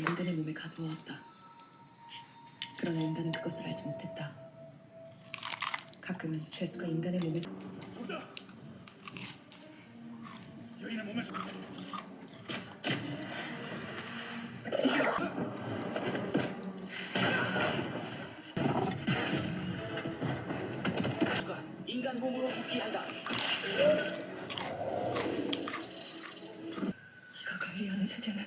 인간의 몸에 가두어왔다. 그러나 인간은 그것을 알지 못했다. 가끔은 죄수가 인간의 몸에서 여인의 몸에서 인간 몸으로 복귀한다. 네가 관리하는 세계는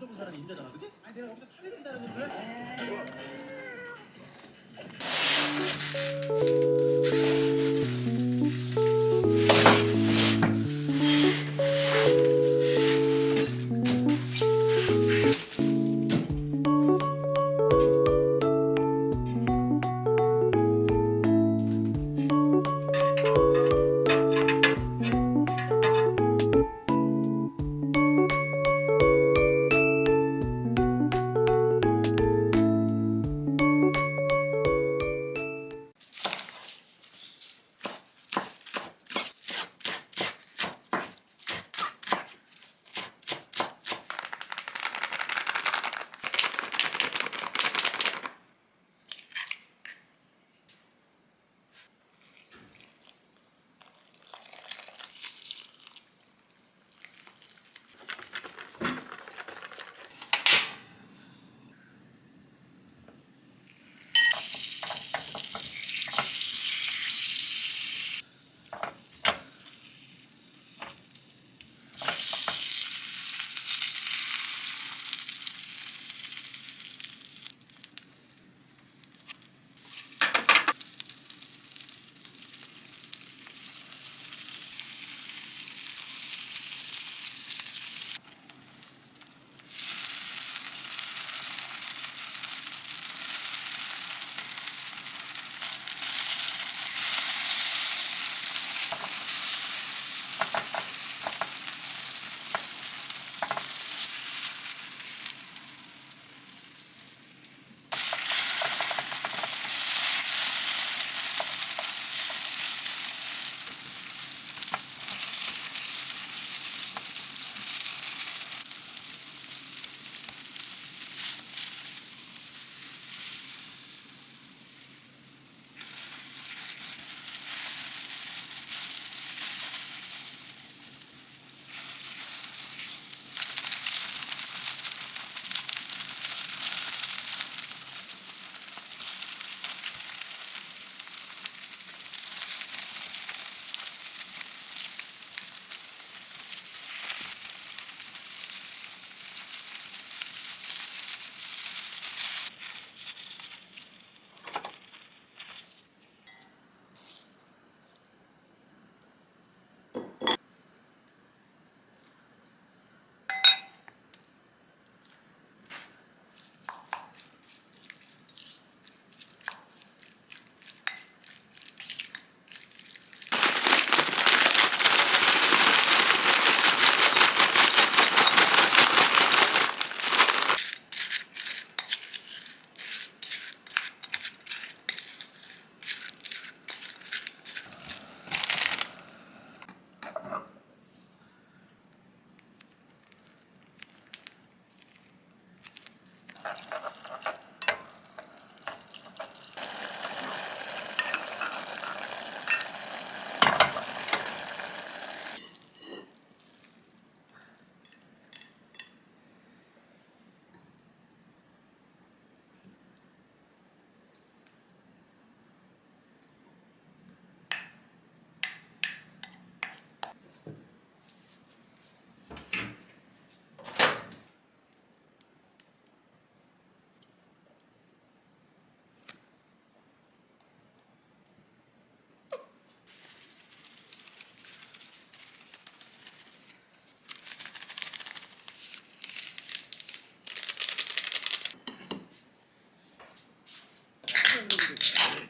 먼저 본 사람이 인자잖아, 그지? 아니 내가 여기서 사례를 기다렸는데.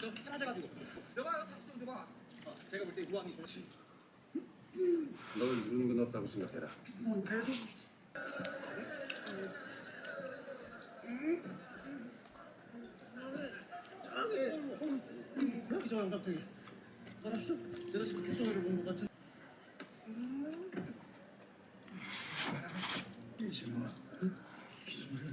좀 편하셔가지고. 여봐, 탁수 좀 봐. 어, 제가 볼 때 우왕이 좋지. 넌 누른 건 없다고 생각해라. 이상한 갑자기 알았어 내가 지금 개성이를 본것 같은 이지 마 기술을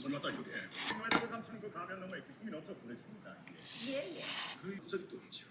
생활에서 삼치는 그 가면 너무 에피품이 없어 보냈습니다. 예 예. 그 구석이 또 있죠.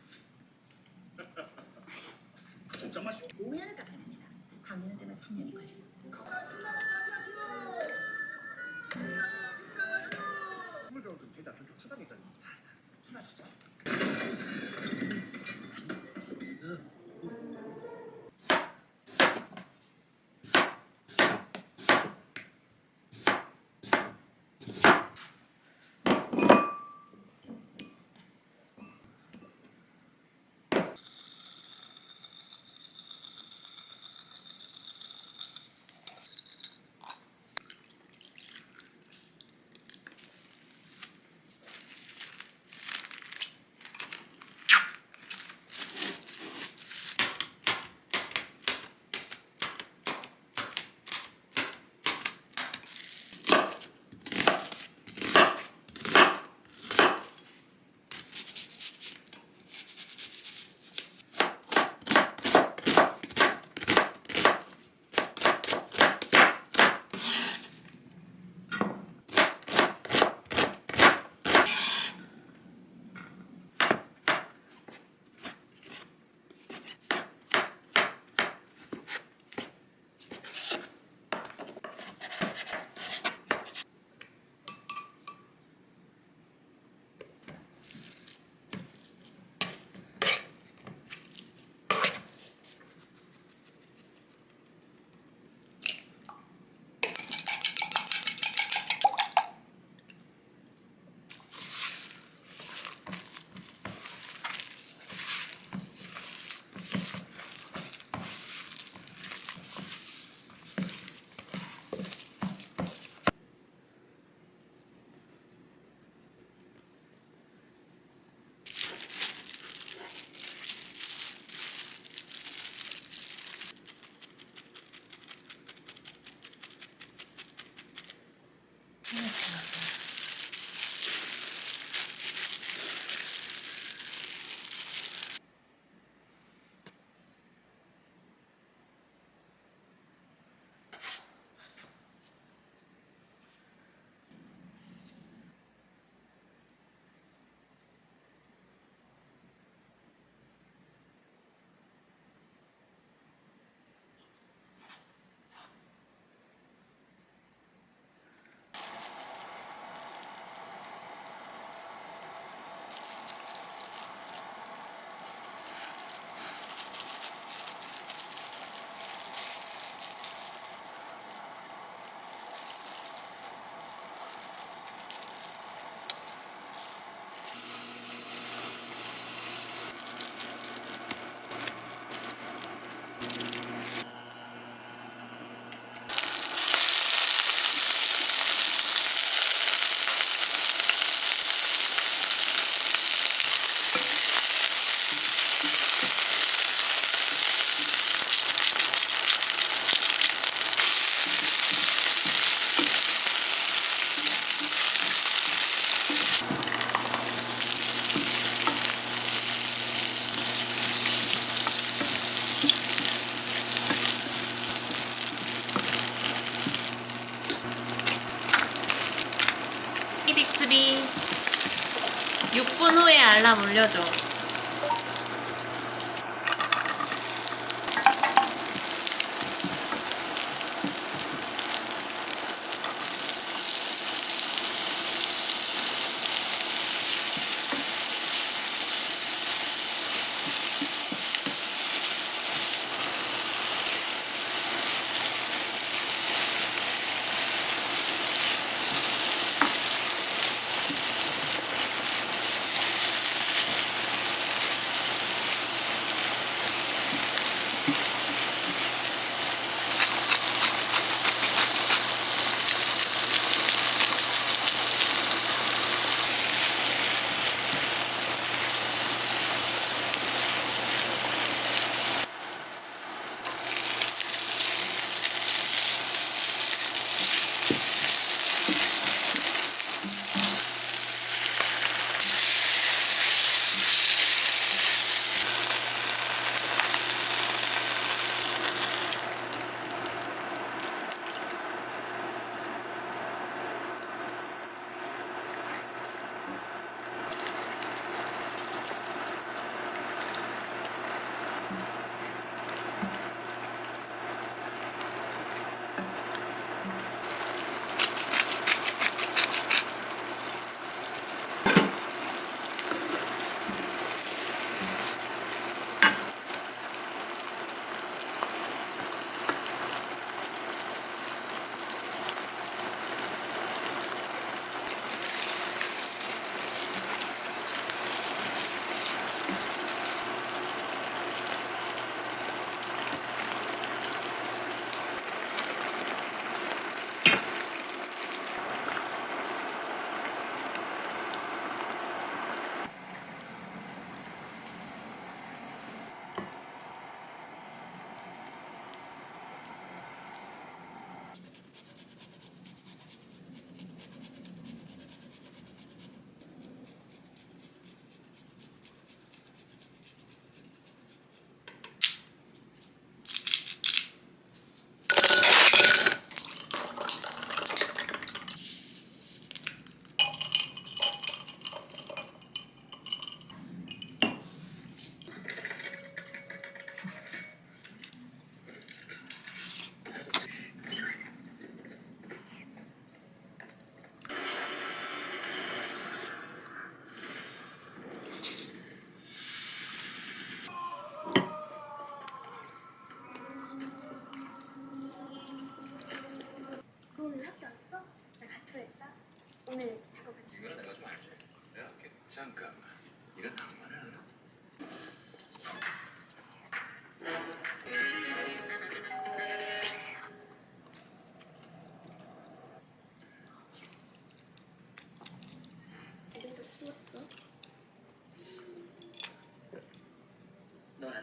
6분 후에 알람 울려줘.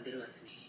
내려왔으니